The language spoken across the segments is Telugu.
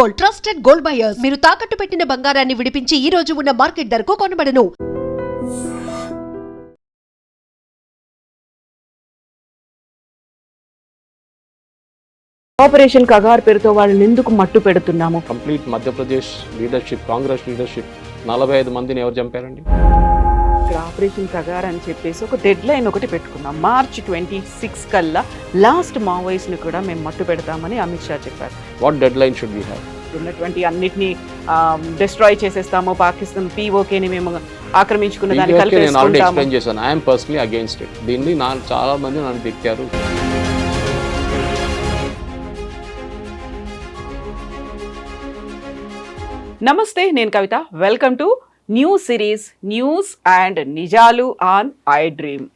Gold trusted gold buyers. మీరు తాకట్టు పెట్టిన బంగారాన్ని విడిపించి ఈ రోజు ఉన్న మార్కెట్ ధరకు కొనబడను. ఆపరేషన్ కగార్ పేరుతో వాళ్ళని ఎందుకు మట్టు పెడుతున్నాము? Complete Madhya Pradesh leadership Congress leadership నలభై ఐదు మందిని ఎవరు చంపారండి? ఇక్కడ ఆపరేషన్ కగార్ అని చెప్పేసి ఒక డెడ్ లైన్ ఒకటి పెట్టుకున్నాం. మార్చ్ ట్వంటీ సిక్స్ కల్లా లాస్ట్ మావోయిస్ట్ని కూడా మేము మట్టు పెడతామని అమిత్ షా చెప్పారు. What deadline should be have ఉన్నటువంటి అన్నిటినీ డిస్ట్రాయ్ చేసేస్తాము పాకిస్తాన్ పీఓకేని మేము ఆక్రమించుకున్న దాన్ని ఎక్స్ప్లెయిన్ చేశాను. ఐఎమ్ పర్సనలీ అగేన్స్ట్ ఇట్ దీన్ని నా చాలా మంది నన్ను తిట్టారు. నమస్తే నేను Kavitha. Welcome to new series news and నిజాలు ఆన్ ఐ డ్రీమ్.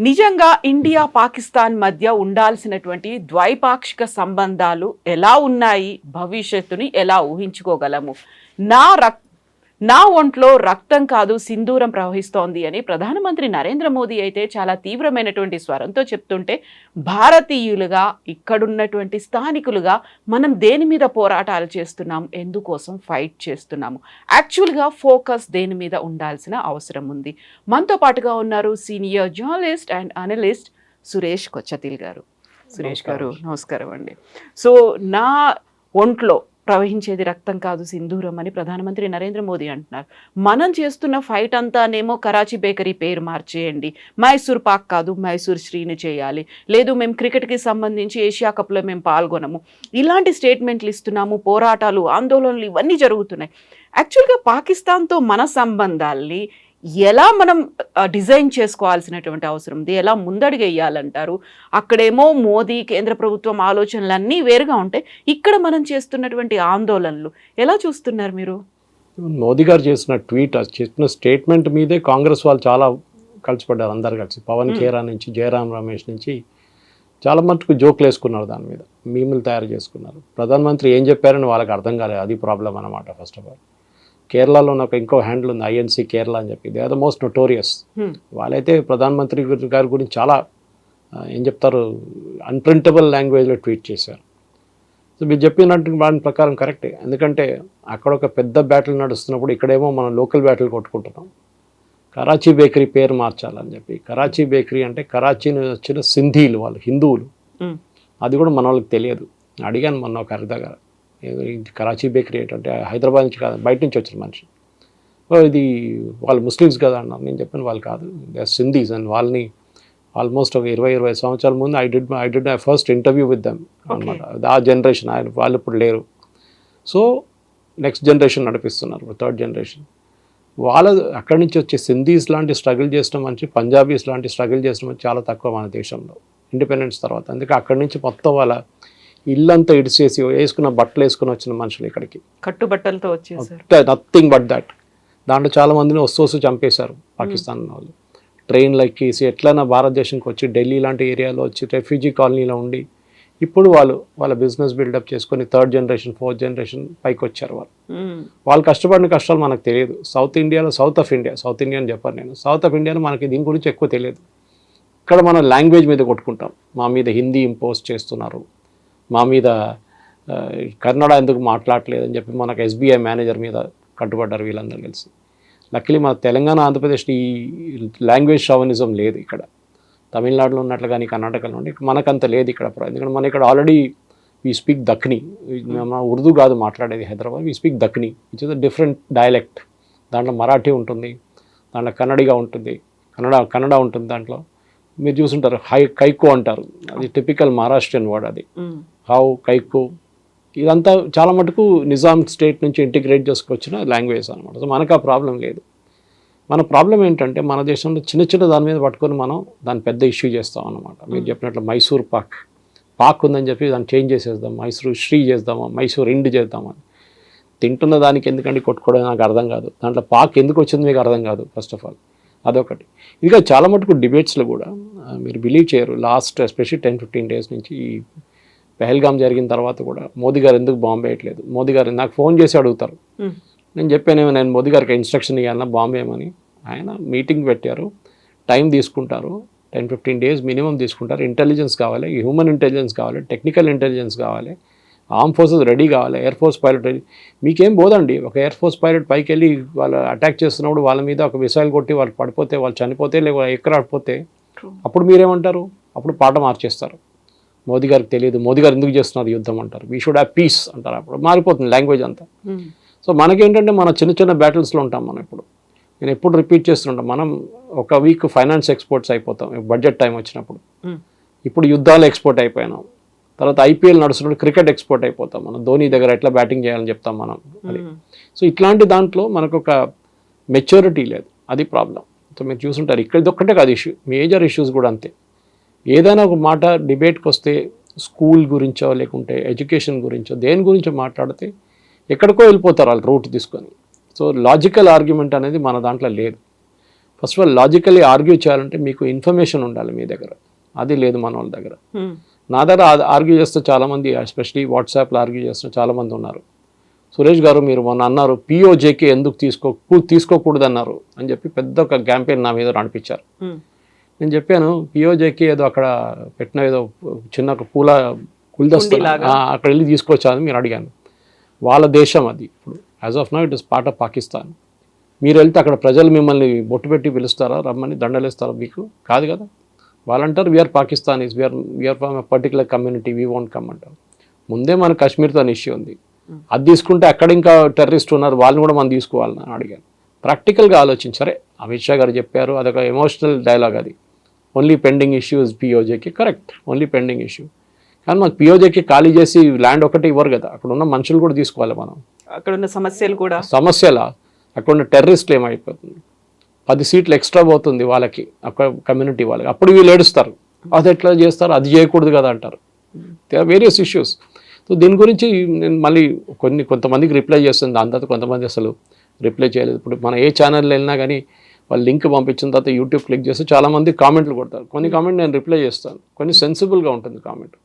నిజంగా ఇండియా పాకిస్తాన్ మధ్య ఉండాల్సినటువంటి ద్వైపాక్షిక సంబంధాలు ఎలా ఉన్నాయి? భవిష్యత్తుని ఎలా ఊహించుకోగలము? నా రక్ నా ఒంట్లో రక్తం కాదు సింధూరం ప్రవహిస్తోంది అని ప్రధానమంత్రి నరేంద్ర మోదీ అయితే చాలా తీవ్రమైనటువంటి స్వరంతో చెప్తుంటే భారతీయులుగా ఇక్కడున్నటువంటి స్థానికులుగా మనం దేని మీద పోరాటాలు చేస్తున్నాం ఎందుకోసం ఫైట్ చేస్తున్నాము? యాక్చువల్గా ఫోకస్ దేని మీద ఉండాల్సిన అవసరం ఉంది? మనతో పాటుగా ఉన్నారు senior journalist and analyst Suresh Kochattil garu. Suresh garu నమస్కారం అండి. సో నా ఒంట్లో ప్రవహించేది రక్తం కాదు సింధూరం అని ప్రధానమంత్రి నరేంద్ర మోదీ అంటున్నారు. మనం చేస్తున్న ఫైట్ అంతానేమో కరాచీ బేకరీ పేరు మార్చేయండి. మైసూర్ పాక్ కాదు మైసూర్ శ్రీని చేయాలి. లేదు మేము క్రికెట్కి సంబంధించి ఏషియా కప్లో మేము పాల్గొనము. ఇలాంటి స్టేట్మెంట్లు ఇస్తున్నాము పోరాటాలు ఆందోళనలు ఇవన్నీ జరుగుతున్నాయి. యాక్చువల్గా పాకిస్తాన్తో మన సంబంధాల్ని ఎలా మనం డిజైన్ చేసుకోవాల్సినటువంటి అవసరం ఉంది ఎలా ముందడుగు వేయాలంటారు అక్కడేమో మోదీ కేంద్ర ప్రభుత్వం ఆలోచనలు అన్నీ వేరుగా ఉంటాయి ఇక్కడ మనం చేస్తున్నటువంటి ఆందోళనలు ఎలా చూస్తున్నారు మీరు? మోదీ గారు చేసిన ట్వీట్ చేసిన స్టేట్మెంట్ మీదే కాంగ్రెస్ వాళ్ళు చాలా కలిసిపడ్డారు అందరు కలిసి. పవన్ ఖేరా నుంచి జయరాం రమేష్ నుంచి చాలా మటుకు జోకులు వేసుకున్నారు దాని మీద. మీములు తయారు చేసుకున్నారు. ప్రధానమంత్రి ఏం చెప్పారని వాళ్ళకి అర్థం కాలేదు. అది ప్రాబ్లం అన్నమాట ఫస్ట్ ఆఫ్ ఆల్. కేరళలో నాకు ఇంకో హ్యాండిల్ ఉంది ఐఎన్సీ కేరళ అని చెప్పి. They are the most notorious. వాళ్ళైతే ప్రధానమంత్రి గురి- గారి గురించి చాలా ఏం చెప్తారు అన్ప్రింటబుల్ లాంగ్వేజ్లో ట్వీట్ చేశారు. సో మీరు చెప్పినట్టు దాని ప్రకారం కరెక్టే ఎందుకంటే అక్కడ ఒక పెద్ద బ్యాటిల్ నడుస్తున్నప్పుడు ఇక్కడేమో మనం లోకల్ బ్యాటిల్ కొట్టుకుంటున్నాం. కరాచీ బేకరీ పేరు మార్చాలని చెప్పి. కరాచీ బేకరీ అంటే కరాచీ నుంచి వచ్చిన సింధీలు వాళ్ళు హిందువులు. Hmm. అది కూడా మన వాళ్ళకి తెలియదు. అడిగాను మొన్న ఒక అర్థగా ఇది కరాచీ బేకరీ ఏంటంటే హైదరాబాద్ నుంచి కాదు బయట నుంచి వచ్చిన మనిషి. ఇది వాళ్ళు ముస్లిమ్స్ కదా అన్నారు నేను చెప్పాను వాళ్ళు కాదు. దే సింధీస్ అండ్ వాళ్ళని ఆల్మోస్ట్ ఒక ఇరవై ఇరవై సంవత్సరాల ముందు I did I did my first interview with them అనమాట ఆ జనరేషన్ ఆయన వాళ్ళు ఇప్పుడు లేరు. సో నెక్స్ట్ జనరేషన్ నడిపిస్తున్నారు థర్డ్ జనరేషన్ వాళ్ళ అక్కడి నుంచి వచ్చే సింధీస్ లాంటి స్ట్రగుల్ చేసిన మంచి పంజాబీస్ లాంటి స్ట్రగుల్ చేసిన మంచి చాలా తక్కువ మన దేశంలో. ఇండిపెండెన్స్ తర్వాత. అందుకే అక్కడి నుంచి మొత్తం వాళ్ళ ఇల్లంతా ఇడిచేసి వేసుకున్న బట్టలు వేసుకుని వచ్చిన మనుషులు ఇక్కడికి. కట్టుబట్టలతో వచ్చేసారు. నథింగ్ బట్ దట్ దాంట్లో చాలా మందిని వస్తూ వస్తూ చంపేశారు పాకిస్తాన్ వాళ్ళు. ట్రైన్లు ఎక్కేసి ఎట్లైనా భారతదేశానికి వచ్చి ఢిల్లీ లాంటి ఏరియాలో వచ్చి రెఫ్యూజీ కాలనీలో ఉండి ఇప్పుడు వాళ్ళు వాళ్ళ బిజినెస్ బిల్డప్ చేసుకొని థర్డ్ జనరేషన్ ఫోర్త్ జనరేషన్ పైకి వచ్చారు వాళ్ళు. వాళ్ళు కష్టపడిన కష్టాలు మనకు తెలియదు. సౌత్ ఇండియాలో south of India south India అని చెప్పాను నేను. సౌత్ ఆఫ్ ఇండియాలో మనకి దీని గురించి ఎక్కువ తెలియదు. ఇక్కడ మనం లాంగ్వేజ్ మీద కొట్టుకుంటాం. మా మీద హిందీ ఇంపోజ్ చేస్తున్నారు. మా మీద కన్నడ ఎందుకు మాట్లాడలేదు అని చెప్పి మనకు ఎస్బీఐ మేనేజర్ మీద కట్టుబడ్డారు వీళ్ళందరూ కలిసి. లక్కీలీ మన తెలంగాణ ఆంధ్రప్రదేశ్ ఈ లాంగ్వేజ్ షవనిజం లేదు ఇక్కడ. తమిళనాడులో ఉన్నట్లు కానీ కర్ణాటకలో ఉండి మనకంత లేదు ఇక్కడ. ఎందుకంటే మన ఇక్కడ ఆల్రెడీ వీ స్పీక్ దక్ని మన ఉర్దూ కాదు మాట్లాడేది Hyderabad. We speak Dakhni which is a different dialect దాంట్లో మరాఠీ ఉంటుంది దాంట్లో కన్నడిగా ఉంటుంది కన్నడ కన్నడ ఉంటుంది దాంట్లో. మీరు చూసుంటారు హై కైకో అంటారు. అది టిపికల్ మహారాష్ట్రియన్ వర్డ్ అది. హౌ కైకో ఇదంతా చాలా మటుకు నిజాం స్టేట్ నుంచి ఇంటిగ్రేట్ చేసుకొచ్చిన లాంగ్వేజ్ అనమాట సో మనకు ఆ ప్రాబ్లం లేదు. మన ప్రాబ్లం ఏంటంటే మన దేశంలో చిన్న చిన్న దాని మీద పట్టుకొని మనం దాన్ని పెద్ద ఇష్యూ చేస్తాం అనమాట మీరు చెప్పినట్లు మైసూర్ పాక్. పాక్ ఉందని చెప్పి దాన్ని చేంజ్ చేసేద్దాం. మైసూర్ శ్రీ చేద్దామా? మైసూర్ ఇండ్ చేద్దామని తింటున్న దానికి ఎందుకంటే కొట్టుకోవడం నాకు అర్థం కాదు. దాంట్లో పాక్ ఎందుకు వచ్చింది మీకు అర్థం కాదు ఫస్ట్ ఆఫ్ ఆల్ అదొకటి. ఇదిగా చాలా మటుకు డిబేట్స్లో కూడా మీరు బిలీవ్ చేయరు. Last especially ten fifteen days నుంచి ఈ పెహల్గామ్ జరిగిన తర్వాత కూడా మోదీ గారు ఎందుకు బాంబే వేయట్లేదు? మోదీ గారు నాకు ఫోన్ చేసి అడుగుతారు. నేను చెప్పానేమో నేను మోదీ గారికి ఇన్స్ట్రక్షన్ ఇవ్వాలన్నా బాంబే ఏమని ఆయన మీటింగ్ పెట్టారు. టైం తీసుకుంటారు. టెన్ ఫిఫ్టీన్ డేస్ మినిమం తీసుకుంటారు. ఇంటెలిజెన్స్ కావాలి హ్యూమన్ ఇంటెలిజెన్స్ కావాలి టెక్నికల్ ఇంటెలిజెన్స్ కావాలి ఆర్మ్ ఫోర్సెస్ రెడీ కావాలి ఎయిర్ ఫోర్స్ పైలట్ రెడీ మీకేం పోదండి ఒక ఎయిర్ ఫోర్స్ పైలట్ పైకి వెళ్ళి వాళ్ళు అటాక్ చేస్తున్నప్పుడు వాళ్ళ మీద ఒక మిసైల్ కొట్టి వాళ్ళు పడిపోతే వాళ్ళు చనిపోతే లేక ఎక్కడ పడిపోతే అప్పుడు మీరేమంటారు? అప్పుడు పాట మార్చేస్తారు. మోదీ గారికి తెలియదు మోదీ గారు ఎందుకు చేస్తున్నారు యుద్ధం అంటారు. వీ షుడ్ హ్యావ్ పీస్ అంటారు అప్పుడు. మారిపోతుంది లాంగ్వేజ్ అంతా. సో మనకేంటంటే మన చిన్న చిన్న బ్యాటిల్స్లో ఉంటాం మనం ఇప్పుడు. నేను ఎప్పుడు రిపీట్ చేస్తుంటాం మనం ఒక వీక్ ఫైనాన్స్ ఎక్స్పోర్ట్స్ అయిపోతాం బడ్జెట్ టైం వచ్చినప్పుడు. ఉమ్, ఇప్పుడు యుద్ధాలు ఎక్స్పోర్ట్ అయిపోయినాం. తర్వాత ఐపీఎల్ నడుస్తున్నప్పుడు క్రికెట్ ఎక్స్పోర్ట్ అయిపోతాం మనం. ధోని దగ్గర ఎట్లా బ్యాటింగ్ చేయాలని చెప్తాం మనం. అది. సో ఇట్లాంటి దాంట్లో మనకు ఒక మెచ్యూరిటీ లేదు. అది ప్రాబ్లం సో మీరు చూసుంటారు ఇక్కడ ఇది ఒక్కటే కాదు ఇష్యూ మేజర్ ఇష్యూస్ కూడా అంతే. ఏదైనా ఒక మాట డిబేట్కి వస్తే స్కూల్ గురించో లేకుంటే ఎడ్యుకేషన్ గురించో దేని గురించో మాట్లాడితే ఎక్కడికో వెళ్ళిపోతారు వాళ్ళు రూట్ తీసుకొని. సో లాజికల్ ఆర్గ్యుమెంట్ అనేది మన దాంట్లో లేదు. First of all logically argue చేయాలంటే మీకు ఇన్ఫర్మేషన్ ఉండాలి మీ దగ్గర. అది లేదు మన వాళ్ళ దగ్గర. నా దగ్గర ఆర్గ్యూ చేస్తే చాలామంది ఎస్పెషలీ వాట్సాప్లో ఆర్గ్యూ చేస్తున్న చాలామంది ఉన్నారు. సురేష్ గారు మీరు మొన్న అన్నారు పిఓజేకి ఎందుకు తీసుకో తీసుకోకూడదు అన్నారు అని చెప్పి పెద్ద ఒక క్యాంపెయిన్ నా మీద నడిపించారు నేను చెప్పాను పిఓజేకి ఏదో అక్కడ పెట్టిన ఏదో చిన్న ఒక పూల. ఆ, అక్కడ వెళ్ళి తీసుకొచ్చా అని మీరు అడిగాను. వాళ్ళ దేశం అది. ఇప్పుడు as of now it is part of Pakistan. మీరు వెళ్తే అక్కడ ప్రజలు మిమ్మల్ని బొట్టు పెట్టి పిలుస్తారా రమ్మని దండలేస్తారా మీకు? కాదు కదా. వాళ్ళంటారు we are Pakistanis we are we are from particular community we won't come అంటారు. ముందే మన కాశ్మీర్తో ఇష్యూ ఉంది. అది తీసుకుంటే అక్కడ ఇంకా టెర్రరిస్ట్ ఉన్నారు వాళ్ళని కూడా మనం తీసుకోవాలని అడిగాను. ప్రాక్టికల్గా ఆలోచించి సరే అమిత్ షా గారు చెప్పారు అదొక ఎమోషనల్ డైలాగ్ అది. ఓన్లీ పెండింగ్ ఇష్యూస్ పిఓజేకి కరెక్ట్ ఓన్లీ పెండింగ్ ఇష్యూ కానీ మనకు పిఓజేకి ఖాళీ చేసి ల్యాండ్ ఒకటి ఇవ్వరు కదా అక్కడ ఉన్న మనుషులు కూడా తీసుకోవాలి మనం. అక్కడ ఉన్న సమస్యలు కూడా. సమస్యల అక్కడ ఉన్న టెర్రరిస్ట్లు ఏమైపోతుంది? పది సీట్లు ఎక్స్ట్రా పోతుంది వాళ్ళకి అక్కడ కమ్యూనిటీ వాళ్ళకి. అప్పుడు వీళ్ళు ఏడుస్తారు. అది ఎట్లా చేస్తారు? అది చేయకూడదు కదా అంటారు. They are various issues so దీని గురించి నేను మళ్ళీ కొన్ని కొంతమందికి రిప్లై చేస్తుంది. దాని తర్వాత కొంతమంది అసలు రిప్లై చేయలేదు. ఇప్పుడు మన ఏ ఛానల్లో వెళ్ళినా కానీ వాళ్ళు లింక్ పంపించిన తర్వాత యూట్యూబ్ క్లిక్ చేస్తే చాలామంది కామెంట్లు కొడతారు. కొన్ని కామెంట్ నేను రిప్లై చేస్తాను. కొన్ని సెన్సిబుల్గా ఉంటుంది కామెంట్.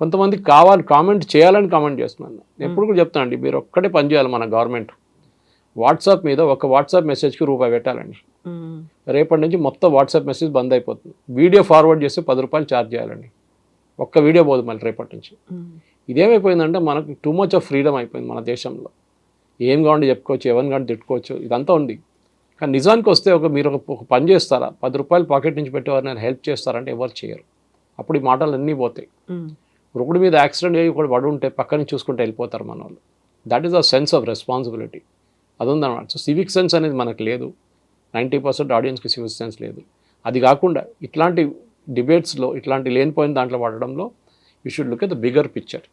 కొంతమంది కావాలి కామెంట్ చేయాలని కామెంట్ చేస్తున్నాను ఎప్పుడు కూడా చెప్తాను అండి మీరు ఒక్కటే పని చేయాలి మన గవర్నమెంట్. వాట్సాప్ మీద ఒక వాట్సాప్ మెసేజ్కి రూపాయి పెట్టాలండి. ఉమ్, రేపటి నుంచి మొత్తం వాట్సాప్ మెసేజ్ బంద్ అయిపోతుంది. వీడియో ఫార్వర్డ్ చేస్తే పది రూపాయలు ఛార్జ్ చేయాలండి. ఒక్క వీడియో పోదు మళ్ళీ రేపటి నుంచి. ఇదేమైపోయిందంటే మనకు టూ మచ్ ఆఫ్ ఫ్రీడమ్ అయిపోయింది మన దేశంలో. ఏం కావాలంటే చెప్పుకోవచ్చు ఎవరిని కానీ తిట్టుకోవచ్చు ఇదంతా ఉంది. కానీ నిజానికి వస్తే ఒక మీరు ఒక పని చేస్తారా? పది రూపాయలు పాకెట్ నుంచి పెట్టేవారు నేను హెల్ప్ చేస్తారంటే ఎవరు చేయరు. అప్పుడు ఈ మాటలు అన్నీ పోతాయి రోడ్డు మీద యాక్సిడెంట్ అయ్యి ఒకటి పడి ఉంటే పక్కన చూసుకుంటే వెళ్ళిపోతారు మన వాళ్ళు that is a sense of responsibility అది ఉందన్నమాట సో సివిక్ సెన్స్ అనేది మనకు లేదు. నైంటీ పర్సెంట్ ఆడియన్స్కి సివిక్ సెన్స్ లేదు. అది కాకుండా ఇట్లాంటి డిబేట్స్లో ఇట్లాంటి లేనిపోయిన దాంట్లో పడడంలో you should look at the bigger picture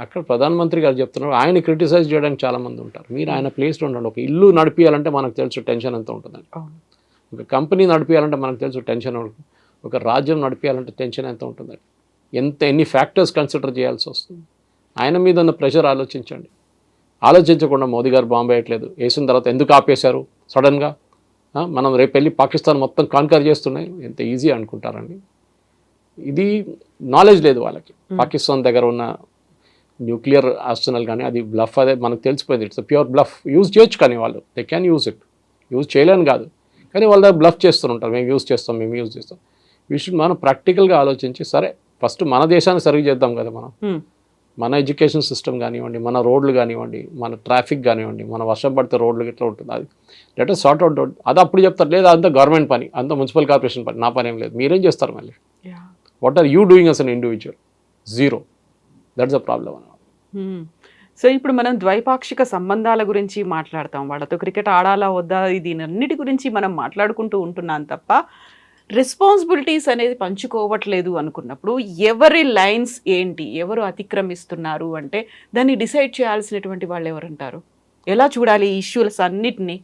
అక్కడ ప్రధానమంత్రి గారు చెప్తున్నారు ఆయన క్రిటిసైజ్ చేయడానికి చాలామంది ఉంటారు. మీరు ఆయన ప్లేస్లో ఉండండి ఒక ఇల్లు నడిపియాలంటే మనకు తెలుసు టెన్షన్ ఎంత ఉంటుందని. అవును. ఒక కంపెనీ నడిపించాలంటే మనకు తెలుసు టెన్షన్. ఒక రాజ్యం నడిపించాలంటే టెన్షన్ ఎంత ఉంటుందండి ఎంత ఎన్ని ఫ్యాక్టర్స్ కన్సిడర్ చేయాల్సి వస్తుంది. ఆయన మీద ఉన్న ప్రెషర్ ఆలోచించండి. ఆలోచించకుండా మోదీ గారు బాంబే వేయట్లేదు. వేసిన తర్వాత ఎందుకు ఆపేశారు? సడన్గా మనం రేపు వెళ్ళి పాకిస్తాన్ మొత్తం కాన్కర్ చేస్తున్నాయి. ఎంత ఈజీ అనుకుంటారండి. ఇది నాలెడ్జ్ లేదు వాళ్ళకి. పాకిస్తాన్ దగ్గర ఉన్న న్యూక్లియర్ ఆర్సనల్ కానీ అది బ్లఫ్ అదే మనకు తెలిసిపోయింది. ఇట్స్ ప్యూర్ బ్లఫ్ యూజ్ చేయొచ్చు కానీ వాళ్ళు. They can use it use చేయలేని కాదు. కానీ వాళ్ళ బ్లఫ్ చేస్తుంటారు మేము యూజ్ చేస్తాం మేము యూజ్ చేస్తాం. విషయం మనం ప్రాక్టికల్గా ఆలోచించి సరే ఫస్ట్ మన దేశాన్ని సరిగ్గా చేద్దాం కదా మనం. ఉమ్, మన ఎడ్యుకేషన్ సిస్టమ్ కానివ్వండి మన రోడ్లు కానివ్వండి మన ట్రాఫిక్ కానివ్వండి మన వర్షం పడితే రోడ్లు ఇట్లా ఉంటుంది. అది లెట్ సార్ట్ అవుట్ అది అప్పుడు చెప్తారు. లేదా అంతా గవర్నమెంట్ పని అంతా మున్సిపల్ కార్పొరేషన్ పని. నా పని ఏం లేదు. మీరేం చేస్తారు మళ్ళీ. What are you doing as an individual zero that's అన్నమాట మ్మ్. సో ఇప్పుడు మనం ద్వైపాక్షిక సంబంధాల గురించి మాట్లాడతాం. వాళ్ళతో క్రికెట్ ఆడాలా వద్దా? దీని అన్నిటి గురించి మనం మాట్లాడుకుంటూ ఉంటున్నాం తప్ప రెస్పాన్సిబిలిటీస్ అనేది పంచుకోవట్లేదు అనుకున్నప్పుడు ఎవరి లైన్స్ ఏంటి? ఎవరు అతిక్రమిస్తున్నారు అంటే దాన్ని డిసైడ్ చేయాల్సినటువంటి వాళ్ళు ఎవరంటారు? ఎలా చూడాలి ఈ ఇష్యూస్ అన్నిటినీ?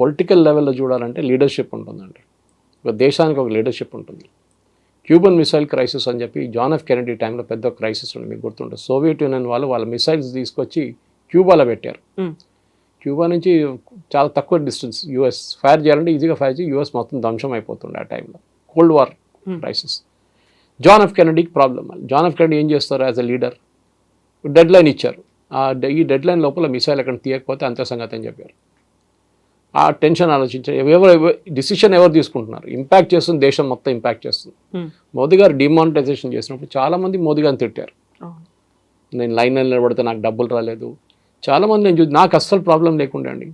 పొలిటికల్ లెవెల్లో చూడాలంటే లీడర్షిప్ ఉంటుందండి. ఒక దేశానికి ఒక లీడర్షిప్ ఉంటుంది. క్యూబన్ మిసైల్ క్రైసిస్ అని చెప్పి జాన్ ఎఫ్ కెనడీ టైంలో పెద్ద క్రైసిస్ ఉంది మీకు గుర్తుంటుంది. సోవియట్ యూనియన్ వాళ్ళు వాళ్ళ మిసైల్స్ తీసుకొచ్చి క్యూబాలో పెట్టారు. క్యూబా నుంచి చాలా తక్కువ డిస్టెన్స్ యూఎస్ ఫైర్ చేయాలంటే ఈజీగా ఫైర్ చేసి యూఎస్ మొత్తం ధ్వంసం అయిపోతుండే ఆ టైంలో. Cold war. Crisis. John F కెనడీకి problem John F Kennedy ఏం చేస్తారు as a leader? Deadline ఇచ్చారు. ఈ డెడ్ లైన్ లోపల మిసైల్ ఎక్కడ తీయకపోతే అంతే సంగతి అని చెప్పారు. ఆ టెన్షన్ ఆలోచించారు ఎవరు డిసిషన్ ఎవరు తీసుకుంటున్నారు? ఇంపాక్ట్ చేస్తుంది దేశం మొత్తం ఇంపాక్ట్ చేస్తుంది. మ్మ్. మోదీ గారు డిమానిటైజేషన్ చేసినప్పుడు చాలామంది మోదీ గారిని తిట్టారు. నేను లైన్లో నిలబడితే నాకు డబ్బులు రాలేదు. చాలామంది నేను చూ నాకు అస్సలు ప్రాబ్లం లేకుండా అండి.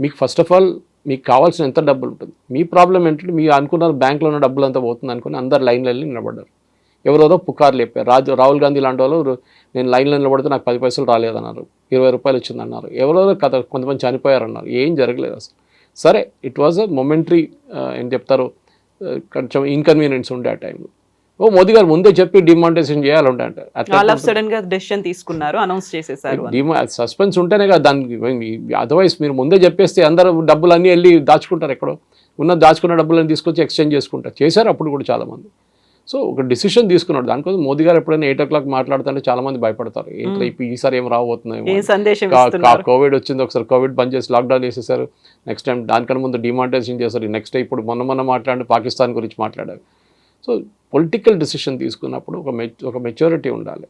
మీకు ఫస్ట్ ఆఫ్ ఆల్ మీకు కావాల్సిన ఎంత డబ్బులు ఉంటుంది? మీ ప్రాబ్లం ఏంటంటే మీరు అనుకున్నారు బ్యాంక్లో ఉన్న డబ్బులు అంతా పోతుంది అనుకుని అందరు లైన్లో వెళ్ళి నిలబడ్డారు. ఎవరెవరో పుకార్లు చెప్పారు. రాజు రాహుల్ గాంధీ లాంటి వాళ్ళు నేను లైన్లో నిలబడితే నాకు పది పైసలు రాలేదన్నారు. ఇరవై రూపాయలు వచ్చిందన్నారు ఎవరెవరో కథ కొంతమంది చనిపోయారన్నారు. ఏం జరగలేదు అసలు. సరే ఇట్ వాజ్ అ మొమెంటరీ ఏం చెప్తారు కొంచెం ఇన్కన్వీనియన్స్ ఉండే ఆ టైంలో ఓ మోదీ గారు ముందే చెప్పి డిమానిటైజేషన్ చేయాలంటే అంటే ఆల్ ఆఫ్ సడన్గా డెసిషన్ తీసుకున్నారు అనౌన్స్ చేసేసారు సస్పెన్స్ ఉంటేనే కదా దానికి అదర్వైజ్ మీరు ముందే చెప్పేస్తే అందరూ డబ్బులు అన్నీ వెళ్ళి దాచుకుంటారు ఎక్కడో. ఉన్న దాచుకున్న డబ్బులను తీసుకొచ్చి ఎక్స్చేంజ్ చేసుకుంటారు. చేశారు అప్పుడు కూడా చాలామంది. సో ఒక డిసిషన్ తీసుకున్నాడు. దానికోసం మోదీ గారు ఎప్పుడైనా ఎయిట్ ఓ క్లాక్ మాట్లాడుతుంటే చాలా మంది భయపడతారు ఏంటో ఇప్పుడు ఈసారి ఏం రాబోతున్నాయి కోవిడ్ వచ్చింది ఒకసారి కోవిడ్ బంద్ చేసి లాక్డౌన్ చేసేసారు నెక్స్ట్ టైం దానికన్నా ముందు డిమానిటైజేషన్ చేశారు. నెక్స్ట్ ఇప్పుడు మొన్న మొన్న మాట్లాడి పాకిస్తాన్ గురించి మాట్లాడారు. సో పొలిటికల్ డిసిషన్ తీసుకున్నప్పుడు ఒక మె ఒక మెచ్యూరిటీ ఉండాలి.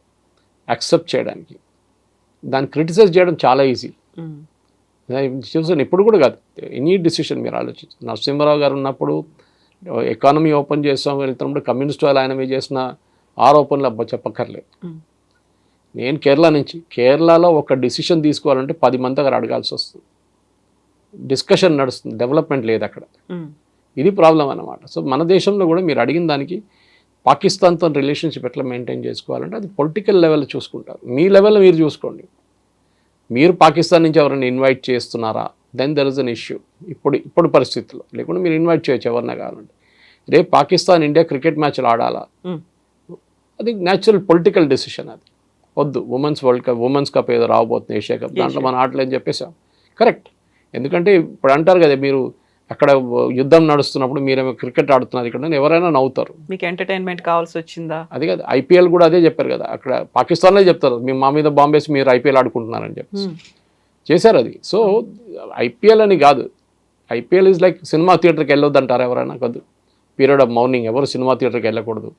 యాక్సెప్ట్ చేయడానికి. దాన్ని క్రిటిసైజ్ చేయడం చాలా ఈజీ. చూసాను ఇప్పుడు కూడా కాదు. ఎనీ డిసిషన్ మీరు ఆలోచించు. నరసింహారావు గారు ఉన్నప్పుడు ఎకానమీ ఓపెన్ చేస్తాం వెళ్తున్నప్పుడు కమ్యూనిస్ట్ వాళ్ళు ఆయన మీద చేసిన ఆరోపణలు అబ్బా చెప్పక్కర్లేదు. నేను కేరళ నుంచి కేరళలో ఒక డిసిషన్ తీసుకోవాలంటే పది మంది దగ్గర అడగాల్సి వస్తుంది. డిస్కషన్ నడుస్తుంది డెవలప్మెంట్ లేదు అక్కడ. ఇది ప్రాబ్లం అన్నమాట. సో మన దేశంలో కూడా మీరు అడిగిన దానికి పాకిస్తాన్తో రిలేషన్షిప్ ఎట్లా మెయింటైన్ చేసుకోవాలంటే అది పొలిటికల్ లెవెల్లో చూసుకుంటారు. మీ లెవెల్లో మీరు చూసుకోండి. మీరు పాకిస్తాన్ నుంచి ఎవరైనా ఇన్వైట్ చేస్తున్నారా? Then there is an issue ఇప్పుడు ఇప్పుడు పరిస్థితుల్లో. లేకుంటే మీరు ఇన్వైట్ చేయొచ్చు ఎవరినా కావాలంటే. రేపు పాకిస్తాన్ ఇండియా క్రికెట్ మ్యాచ్లు ఆడాలా. అది న్యాచురల్ పొలిటికల్ డెసిషన్ అది. వద్దు. Women's world cup women's cup ఏదో రాబోతుంది ఏషియా కప్ దాంట్లో మన ఆటలు అని చెప్పేసాం కరెక్ట్ ఎందుకంటే ఇప్పుడు అంటారు కదా మీరు అక్కడ యుద్ధం నడుస్తున్నప్పుడు మీరేమో క్రికెట్ ఆడుతున్నారు ఇక్కడ ఎవరైనా నవ్వుతారు. మీకు ఎంటర్టైన్మెంట్ కావాల్సి వచ్చిందా? అది కదా ఐపీఎల్ కూడా అదే చెప్పారు కదా అక్కడ పాకిస్తాన్లో చెప్తారు మీ మా మీద బాంబేసి మీరు ఐపీఎల్ ఆడుకుంటున్నారని చెప్పి. చేశారు అది. సో ఐపీఎల్ అని కాదు ఐపీఎల్ ఇస్ లైక్ సినిమా థియేటర్కి వెళ్ళొద్దు అంటారు ఎవరైనా? కాదు పీరియడ్ ఆఫ్ మార్నింగ్ ఎవరు సినిమా థియేటర్కి వెళ్ళకూడదు.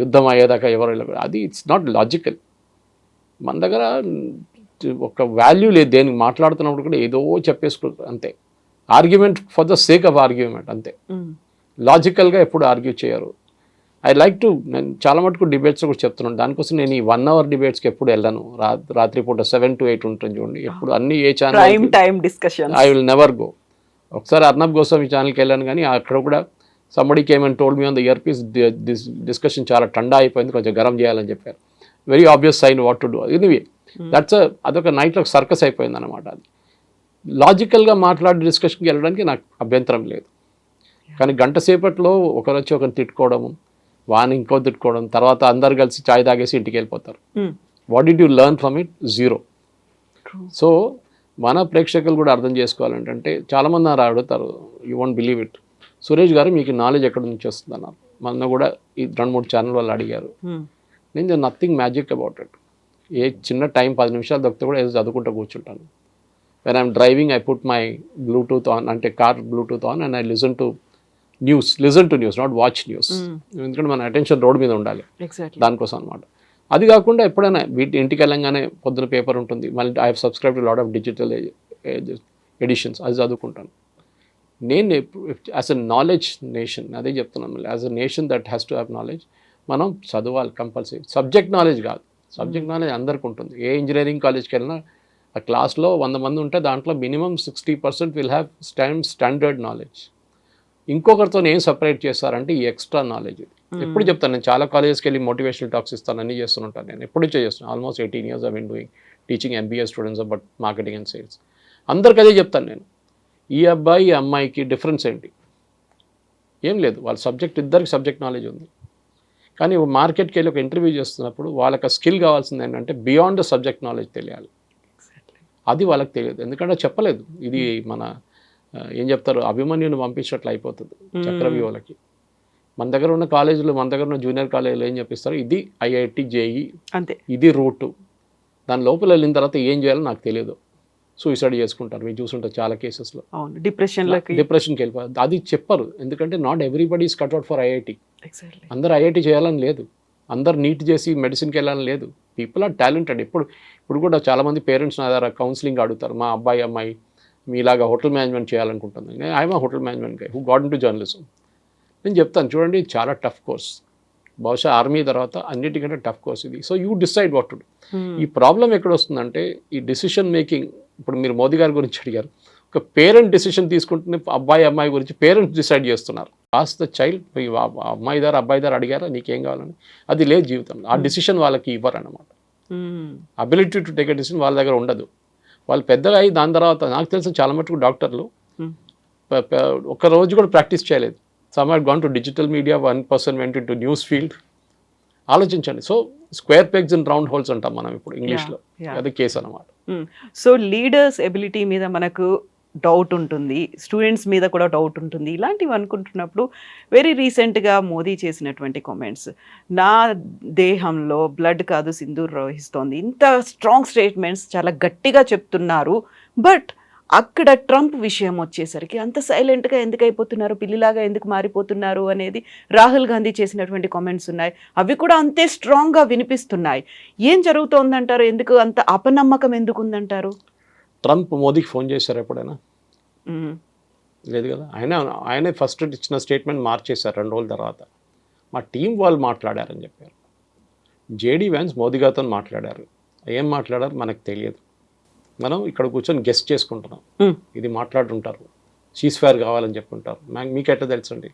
యుద్ధం అయ్యేదాకా ఎవరు వెళ్ళకూడదు. అది ఇట్స్ నాట్ లాజికల్ మన దగ్గర ఒక వాల్యూ లేదు దేనికి మాట్లాడుతున్నప్పుడు కూడా ఏదో చెప్పేసుకుంటారు అంతే. Argument for the sake of argument అంతే. లాజికల్గా ఎప్పుడు ఆర్గ్యూ చేయరు. ఐ లైక్ టు నేను చాలా మటుకు డిబేట్స్ కూడా చెప్తున్నాను. దానికోసం నేను ఈ వన్ అవర్ డిబేట్స్కి ఎప్పుడు వెళ్ళను. రాత్రి పూట సెవెన్ టు ఎయిట్ ఉంటుంది చూడండి. ఎప్పుడు అన్ని ఏ channel time discussion I will never go ఒకసారి అర్నబ్ గోస్వామి ఛానల్కి వెళ్ళాను కానీ అక్కడ కూడా సంబడికి ఏమైనా told me on the earpiece discussion చాలా టండా అయిపోయింది. కొంచెం గరం చేయాలని చెప్పారు. Very obvious sign what to do anyway that's అదొక నైట్లో సర్కస్ అయిపోయింది అనమాట అది. లాజికల్గా మాట్లాడే డిస్కషన్కి వెళ్ళడానికి నాకు అభ్యంతరం లేదు. కానీ గంట సేపట్లో ఒకరు వచ్చి ఒకరిని తిట్టుకోవడము వాని ఇంకో తిట్టుకోవడం తర్వాత అందరు కలిసి చాయ్ తాగేసి ఇంటికి వెళ్ళిపోతారు. What did you learn from it zero so మన ప్రేక్షకులు కూడా అర్థం చేసుకోవాలంటే చాలామంది నాకు అడుగుతారు you want believe it Suresh గారు మీకు నాలెడ్జ్ ఎక్కడి నుంచి వస్తుంది? అన్నారు. మొన్న కూడా ఈ రెండు మూడు ఛానల్ వాళ్ళు అడిగారు. నేను నథింగ్ మ్యాజిక్ అబౌట్ ఇట్ ఏ చిన్న టైం పది నిమిషాలు దొరికితే కూడా ఏదో చదువుకుంటూ కూర్చుంటాను. When I'm driving I put my Bluetooth on అంటే car Bluetooth on and I listen to news listen to news not watch news ఎందుకంటే మన అటెన్షన్ రోడ్ మీద ఉండాలి. దానికోసం అనమాట అది కాకుండా ఎప్పుడైనా వీటి ఇంటికి వెళ్ళంగానే పొద్దున పేపర్ ఉంటుంది. మళ్ళీ I have subscribe lot of digital editions అది చదువుకుంటాను. నేను యాజ్ అ నాలెడ్జ్ నేషన్ అదే చెప్తున్నాను మళ్ళీ. As a nation that has to have knowledge మనం చదవాలి కంపల్సరీ సబ్జెక్ట్ నాలెడ్జ్ కాదు. సబ్జెక్ట్ నాలెడ్జ్ అందరికి ఉంటుంది. ఏ ఇంజనీరింగ్ కాలేజ్కి వెళ్ళినా ఆ క్లాస్లో వంద మంది ఉంటే దాంట్లో minimum sixty percent will have stand standard knowledge ఇంకొకరితో ఏం సపరేట్ చేస్తారంటే ఈ ఎక్స్ట్రా నాలెడ్జ్ ఎప్పుడు చెప్తాను నేను చాలా కాలేజెస్కి వెళ్ళి మోటివేషనల్ టాక్స్ ఇస్తాను అన్ని చేస్తుంటాను నేను ఎప్పుడు చేస్తున్నాను almost eighteen years I been doing teaching MBA students but marketing and sales అందరికి అదే చెప్తాను నేను. ఈ అబ్బాయి ఈ అమ్మాయికి డిఫరెన్స్ ఏంటి? ఏం లేదు. వాళ్ళ సబ్జెక్ట్ ఇద్దరికి సబ్జెక్ట్ నాలెడ్జ్ ఉంది. కానీ మార్కెట్కి వెళ్ళి ఒక ఇంటర్వ్యూ చేస్తున్నప్పుడు వాళ్ళకి స్కిల్ కావాల్సింది ఏంటంటే బియాండ్ ద సబ్జెక్ట్ నాలెడ్జ్ తెలియాలి. అది వాళ్ళకి తెలియదు. ఎందుకంటే చెప్పలేదు. ఇది మన ఏం చెప్తారు? అభిమన్యుని పంపించినట్లు అయిపోతుంది చక్రవ్యూహలకి. మన దగ్గర ఉన్న కాలేజీలు మన దగ్గర ఉన్న జూనియర్ కాలేజీలు ఏం చెప్పిస్తారు? ఇది ఐఐటి జేఈ అంతే. ఇది రూటు. దాని లోపల వెళ్ళిన తర్వాత ఏం చేయాలో నాకు తెలియదు. సూసైడ్ చేసుకుంటారు. మీరు చూసుంటారు చాలా కేసెస్లో. అవును. డిప్రెషన్లోకి డిప్రెషన్కి వెళ్ళిపోతారు అది చెప్పరు. ఎందుకంటే not everybody is cut out for IIT. అందరు ఐఐటి చేయాలని లేదు. అందరు నీట్ చేసి మెడిసిన్కి వెళ్ళాలని లేదు. పీపుల్ ఆర్ టాలెంటెడ్ ఇప్పుడు ఇప్పుడు కూడా చాలామంది పేరెంట్స్ నా దగ్గర కౌన్సిలింగ్ అడుగుతారు. మా అబ్బాయి అమ్మాయి మీలాగా hotel management చేయాలనుకుంటుంది. I'm hotel management who got to journalism నేను చెప్తాను చూడండి చాలా టఫ్ కోర్స్ బహుశా ఆర్మీ తర్వాత అన్నిటికంటే టఫ్ కోర్స్ ఇది. So you decide what to ఈ ప్రాబ్లం ఎక్కడ వస్తుందంటే ఈ డిసిషన్ మేకింగ్ ఇప్పుడు మీరు మోదీ గారి గురించి అడిగారు. ఒక పేరెంట్ డిసిషన్ తీసుకుంటున్న అబ్బాయి అమ్మాయి గురించి పేరెంట్స్ డిసైడ్ చేస్తున్నారు. కాస్త చైల్డ్ అమ్మాయి దారు అబ్బాయి దారు అడిగారా? నీకేం కావాలని? అది లేదు జీవితంలో. ఆ డిసిషన్ వాళ్ళకి ఇవ్వరు అన్నమాట ability to take a decision వాళ్ళ దగ్గర ఉండదు. వాళ్ళు పెద్దగా అయ్యి దాని తర్వాత నాకు తెలిసిన చాలా మటుకు డాక్టర్లు ప- ఒక రోజు కూడా ప్రాక్టీస్ చేయలేదు. Some had gone to digital media one person వెంట టు న్యూస్ ఫీల్డ్ ఆలోచించండి. So square pegs and round holes అంటాం మనం ఇప్పుడు ఇంగ్లీష్లో. అది కేసు అనమాట సో లీడర్స్ ఎబిలిటీ మీద మనకు డౌట్ ఉంటుంది. స్టూడెంట్స్ మీద కూడా డౌట్ ఉంటుంది. ఇలాంటివి అనుకుంటున్నప్పుడు వెరీ రీసెంట్గా మోదీ చేసినటువంటి కామెంట్స్ నా దేహంలో బ్లడ్ కాదు సింధూర్ ప్రవహిస్తోంది. ఇంత స్ట్రాంగ్ స్టేట్మెంట్స్ చాలా గట్టిగా చెప్తున్నారు. బట్ అక్కడ ట్రంప్ విషయం వచ్చేసరికి అంత సైలెంట్గా ఎందుకు అయిపోతున్నారు? పిల్లిలాగా ఎందుకు మారిపోతున్నారు? అనేది రాహుల్ గాంధీ చేసినటువంటి కామెంట్స్ ఉన్నాయి. అవి కూడా అంతే స్ట్రాంగ్గా వినిపిస్తున్నాయి. ఏం జరుగుతోందంటారు? ఎందుకు అంత అపనమ్మకం ఎందుకు ఉందంటారు ట్రంప్ మోదీకి ఫోన్ చేశారు ఎప్పుడైనా. లేదు కదా. ఆయన ఆయనే ఫస్ట్ ఇచ్చిన స్టేట్మెంట్ మార్చేశారు రెండు రోజుల తర్వాత. మా టీం వాళ్ళు మాట్లాడారని చెప్పారు. జేడీ వ్యాన్స్ మోదీ గారితో మాట్లాడారు. ఏం మాట్లాడారు మనకు తెలియదు. మనం ఇక్కడ కూర్చొని గెస్ట్ చేసుకుంటున్నాం. ఇది మాట్లాడుంటారు. సీజ్ ఫైర్ కావాలని చెప్పుంటారు. మా- మీకు ఎట్లా తెలుసండి?